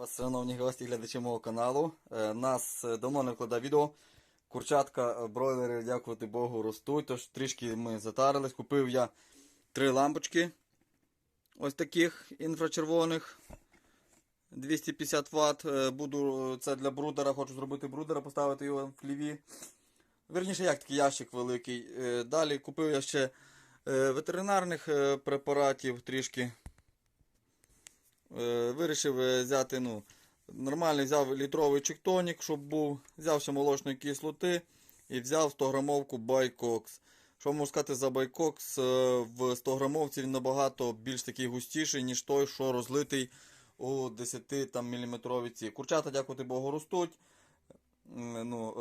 вас, шановні гості, глядачі мого каналу. Е, Нас е, давно не вкладає відео. Курчатка, е, бройлери, дякувати Богу, ростуть. Тож трішки ми затарились. Купив я три лампочки. Ось таких інфрачервоних. 250 Вт. Буду це для брудера. Хочу зробити брудера, поставити його в хліві. Верніше, як такий ящик великий. Далі купив я ще ветеринарних препаратів трішки. Е, Вирішив е, взяти, ну, нормальний взяв літровий чектонік, щоб був. Взяв ще молочної кислоти і взяв 100 грамовку Байкокс. Що можу сказати за Байкокс? Е, В 100 грамовці він набагато більш такий густіший, ніж той, що розлитий у 10 там, ці. Курчата, дякувати Богу, ростуть. Ну,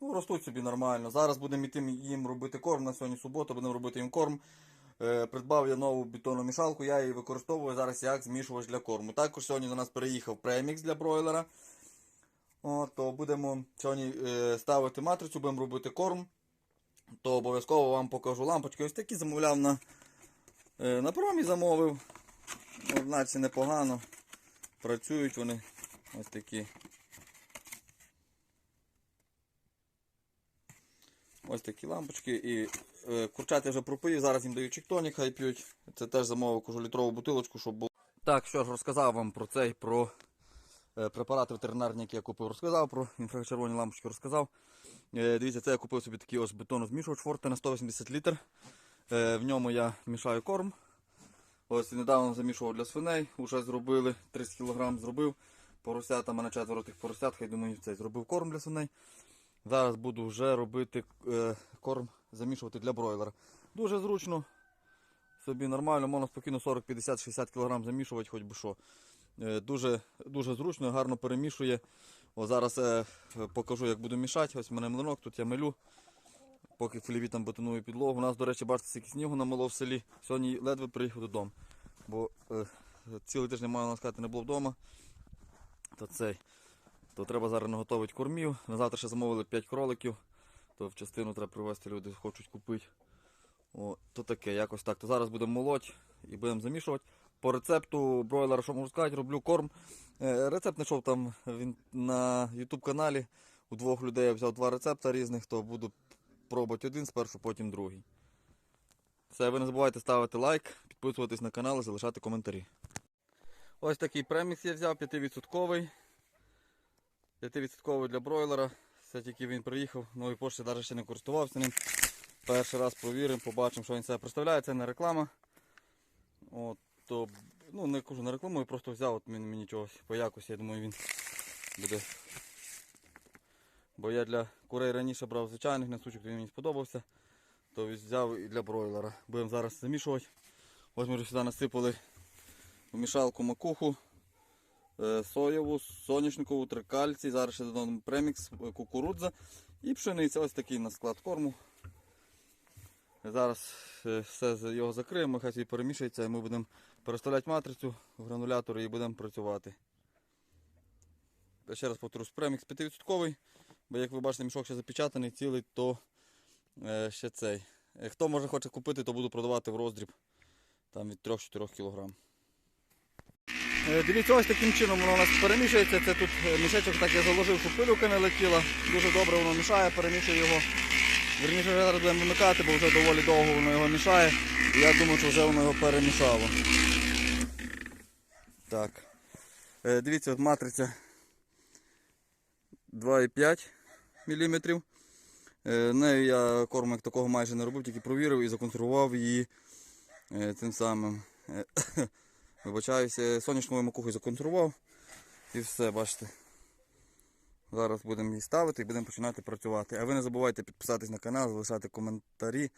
ну, ростуть собі нормально. Зараз будемо їм робити корм. На сьогодні субота будемо робити їм корм. Е, Придбав я нову бетонну мішалку, я її використовую зараз як змішувач для корму. Також сьогодні до нас переїхав премікс для бройлера. О, то будемо сьогодні е, ставити матрицю, будемо робити корм. То обов'язково вам покажу лампочки. Ось такі замовляв на, е, на промі замовив. Одначе непогано. Працюють вони ось такі. Ось такі лампочки. І е, курчати вже пропив, зараз їм дають чектонік, хай п'ють. Це теж замовив кажу, літрову бутилочку, щоб було. Так, що ж, розказав вам про цей, про е, препарати ветеринарні, які я купив, розказав, про інфрачервоні лампочки розказав. Е, дивіться, це я купив собі такий ось бетонозмішувач Форте на 180 літр. В ньому я мішаю корм. Ось недавно замішував для свиней, вже зробили 30 кг зробив. Поросята, мене четверо тих поросят, хай думаю, цей зробив корм для свиней. Зараз буду вже робити корм, замішувати для бройлера. Дуже зручно, собі нормально, можна спокійно 40, 50, 60 кг замішувати, хоч би що. Е, дуже, дуже зручно, гарно перемішує. О, зараз е, покажу, як буду мішати. Ось в мене млинок, тут я милю. Поки в хліві там бетоную підлогу. У нас, до речі, бачите, скільки снігу намело в селі. Сьогодні ледве приїхав додому. Бо е, цілий тиждень маю сказати, не було вдома. То цей. То треба зараз наготовити кормів. На завтра ще замовили 5 кроликів. То в частину треба привезти, люди хочуть купити. О, то таке, якось так. То зараз будемо молоть і будемо замішувати. По рецепту бройлера, що можу сказати, роблю корм. Е, Рецепт знайшов там він на YouTube каналі. У двох людей я взяв два рецепти різних, то буду пробувати один спершу, потім другий. Все, ви не забувайте ставити лайк, підписуватись на канал і залишати коментарі. Ось такий премікс я взяв 5%. 5% для бройлера. Все тільки він приїхав, новий пошті навіть ще не користувався ним. Перший раз провіримо, побачимо, що він себе представляє. Це не реклама. От, то, ну, не кажу на рекламу, я просто взяв, от мені, мені чогось по якості, я думаю, він буде. Бо я для курей раніше брав звичайних несучок, він мені сподобався. То взяв і для бройлера. Будемо зараз замішувати. Ось ми вже сюди насипали в мішалку макуху, соєву, соняшникову, трикальці, зараз ще додамо премікс, е, кукурудза і пшениця. Ось такий на склад корму. Зараз е, все його закриємо, хай собі перемішується і ми будемо переставляти матрицю в гранулятор і будемо працювати. Ще раз повторюсь, премікс 5%, бо як ви бачите, мішок ще запечатаний, цілий, то е, ще цей. Е, Хто може хоче купити, то буду продавати в роздріб там від 3-4 кг. Е, Дивіться, ось таким чином воно у нас перемішується. Це тут е, мішечок так я заложив, щоб пилюка не летіла. Дуже добре воно мішає, перемішує його. Верніше вже зараз будемо вимикати, бо вже доволі довго воно його мішає. І я думаю, що вже воно його перемішало. Так. Е, Дивіться, от матриця 2,5 мм. Нею я корму як такого майже не робив, тільки провірив і законсервував її тим самим. Вибачаюся, соняшковою макухою законсервував. І все, бачите. Зараз будемо її ставити і будемо починати працювати. А ви не забувайте підписатись на канал, залишати коментарі,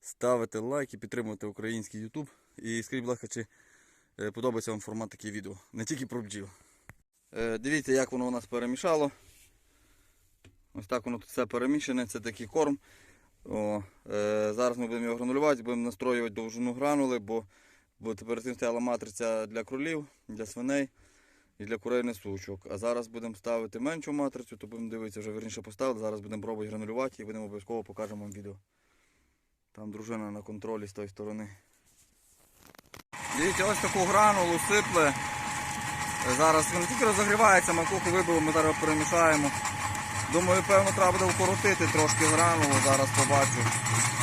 ставити лайки, підтримувати український YouTube. І скажіть, будь ласка, чи е, подобається вам формат таких відео. Не тільки про бджіл. Е, Дивіться, як воно у нас перемішало. Ось так воно тут все перемішане, це такий корм. О, е, зараз ми будемо його гранулювати, будемо настроювати довжину гранули, бо, бо перед цим стояла матриця для кролів, для свиней і для курей несучок. А зараз будемо ставити меншу матрицю, то будемо дивитися, вже верніше поставили. Зараз будемо пробувати гранулювати і будемо обов'язково покажемо вам відео. Там дружина на контролі з тої сторони. Дивіться, ось таку гранулу сипле Зараз він тільки розогрівається, макуху вибили, ми зараз перемішаємо. Думаю, певно, треба буде укоротити трошки гранулу, зараз побачу.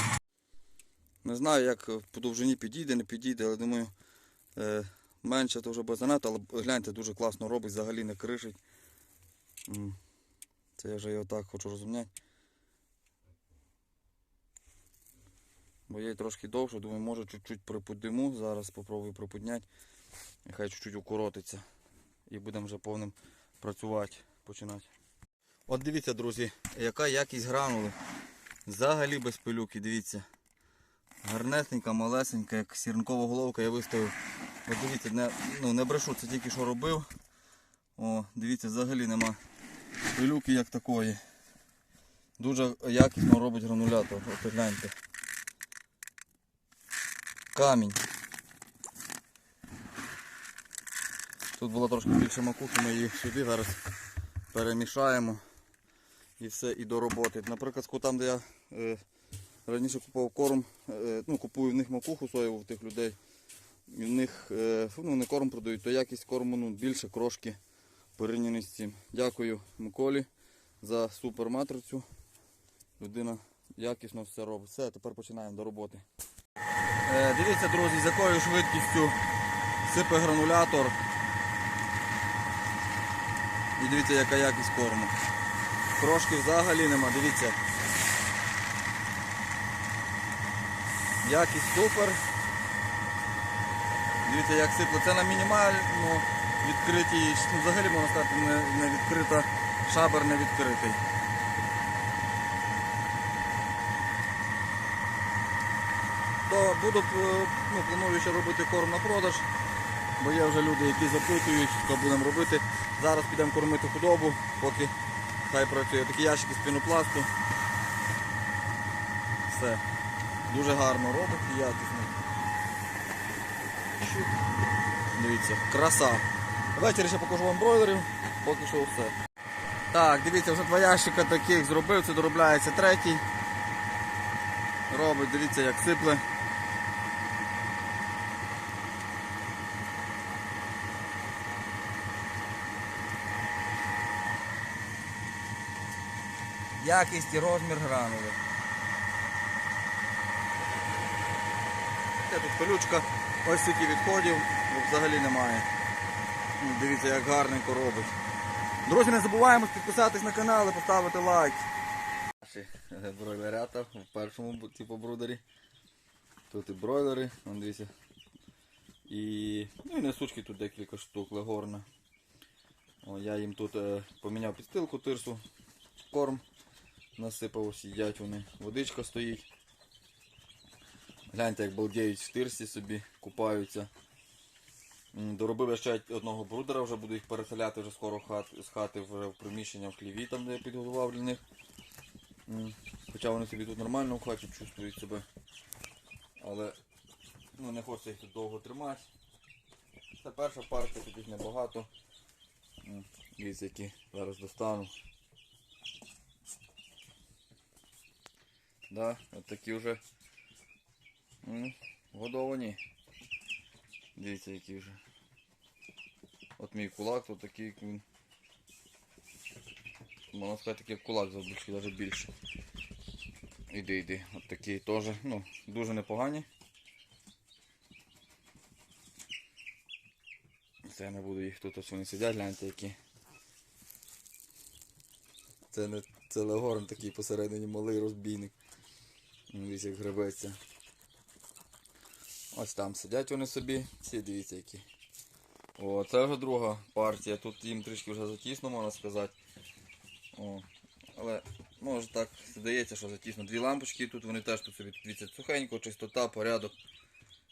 Не знаю, як по довжині підійде, не підійде, але думаю, е, менше то вже буде занадто, але гляньте, дуже класно робить, взагалі не кришить. Це я вже його так хочу розумняти. Бо є трошки довше, думаю, може чуть-чуть приподиму. Зараз спробую приподняти. Нехай чуть-чуть укоротиться. І будемо вже повним працювати, починати. От дивіться, друзі, яка якість гранули. Взагалі без пилюки, дивіться. Гарнесенька, малесенька, як сірникова головка я виставив. От дивіться, не, ну, не брешу, це тільки що робив. О, дивіться, взагалі нема пилюки як такої. Дуже якісно робить гранулятор. От гляньте. Камінь. Тут було трошки більше макухи, ми її сюди зараз перемішаємо і все, і до роботи. Наприклад, там, де я е, раніше купував корм, е, ну, купую в них макуху соєву в тих людей. І в них е, ну, не корм продають, то якість корму ну, більше крошки порівняно з цим. Дякую Миколі за супер матрицю. Людина якісно все робить. Все, тепер починаємо до роботи. Е, дивіться, друзі, з якою швидкістю сипе гранулятор. І дивіться, яка якість корму. Трошки взагалі нема, дивіться. Якість супер. Дивіться, як сипле. Це на мінімально відкритій, ну, взагалі можна сказати, не відкрита, шабер не відкритий. То буду, е, ну, планую ще робити корм на продаж, бо є вже люди, які запитують, що будемо робити. Зараз підемо кормити худобу, поки хай працює. Такі ящики з пінопласту. Все. Дуже гарно робить і якісно. Дивіться, краса. Ввечері ще покажу вам бройлерів, поки що все. Так, дивіться, вже два ящика таких зробив, це доробляється третій. Робить, дивіться, як сипле. Якість і розмір гранули. Це тут колючка, ось стільки відходів, взагалі немає. Ну, Дивіться, як гарненько робить. Друзі, не забуваємо підписатись на канал і поставити лайк. Наші е, бройлерята в першому типу брудері. Тут і бройлери, вон дивіться. І, ну і несучки тут декілька штук, легорна. О, я їм тут е, поміняв підстилку тирсу, корм насипав, сидять вони, водичка стоїть. Гляньте, як балдіють в тирсі собі, купаються. Доробив ще одного брудера, вже буду їх переселяти вже скоро хат, з хати вже в приміщення в хліві, там де я підготував для них. Хоча вони собі тут нормально в хаті чувствують себе. Але ну, не хочеться їх тут довго тримати. Це перша партія, тут їх небагато. Дивіться, які зараз достану. Да, от такі вже годовані. Дивіться, які вже. От мій кулак, тут такий як він. Можна сказати, такий як кулак завдовжки, навіть більше. Іди, іди. От такі теж, ну, дуже непогані. Це я не буду їх тут ось вони сидять, гляньте які. Це не це легорн такий посередині малий розбійник. Дивіться, як гребеться. Ось там сидять вони собі, ці дивіться які. О, це вже друга партія. Тут їм трішки вже затісно, можна сказати. О, але може так здається, що затісно. Дві лампочки тут вони теж тут собі дивіться сухенько, чистота, порядок.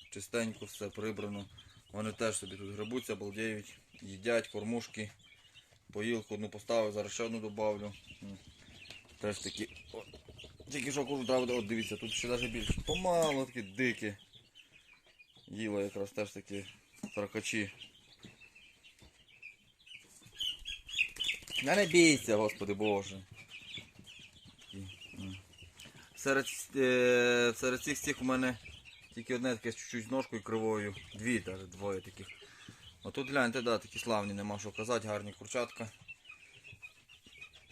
Чистенько, все прибрано. Вони теж собі тут грибуться, балдіють, їдять кормушки. Поїлку одну поставив, зараз ще одну добавлю. М. Теж такі. Тільки що кажу, правда, от дивіться, тут ще навіть більше. Помало такі дикі. Їла якраз теж такі таркачі. Не не бійся, господи Боже. Серед, е, серед цих всіх у мене тільки одне таке чуть-чуть з ножкою кривою. Дві навіть двоє таких. А тут гляньте, да, такі славні, нема що казати, гарні курчатка.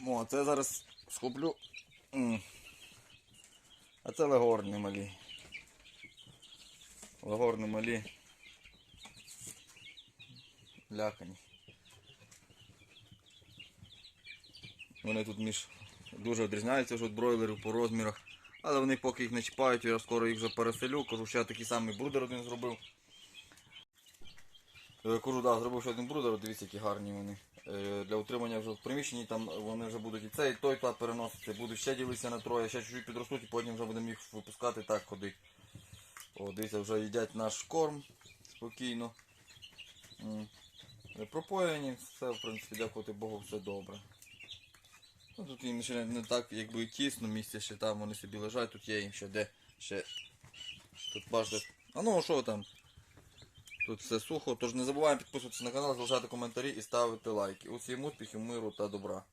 О, це зараз схоплю. А це легорні малі. Легорні малі. Лякані. Вони тут між дуже відрізняються від бройлерів по розмірах. Але вони поки їх не чіпають, я скоро їх вже переселю. Кажу, ще такий самий брудер один зробив. Е, Кажу, да, зробив ще один брудер, дивіться, які гарні вони. Е, Для утримання вже в приміщенні там вони вже будуть і цей, і той та переносити, будуть ще ділитися на троє, ще чуть-чуть підростуть і потім вже будемо їх випускати так ходить. О, дивіться, вже їдять наш корм спокійно. Пропоєні, все, в принципі, дякувати Богу, все добре. Ну, тут їм ще не так, якби тісно, місце ще там вони собі лежать, тут є їм ще де ще. Тут бачите. А ну що там? Тут все сухо, тож не забуваємо підписуватися на канал, залишати коментарі і ставити лайки. Усім успіхів, миру та добра.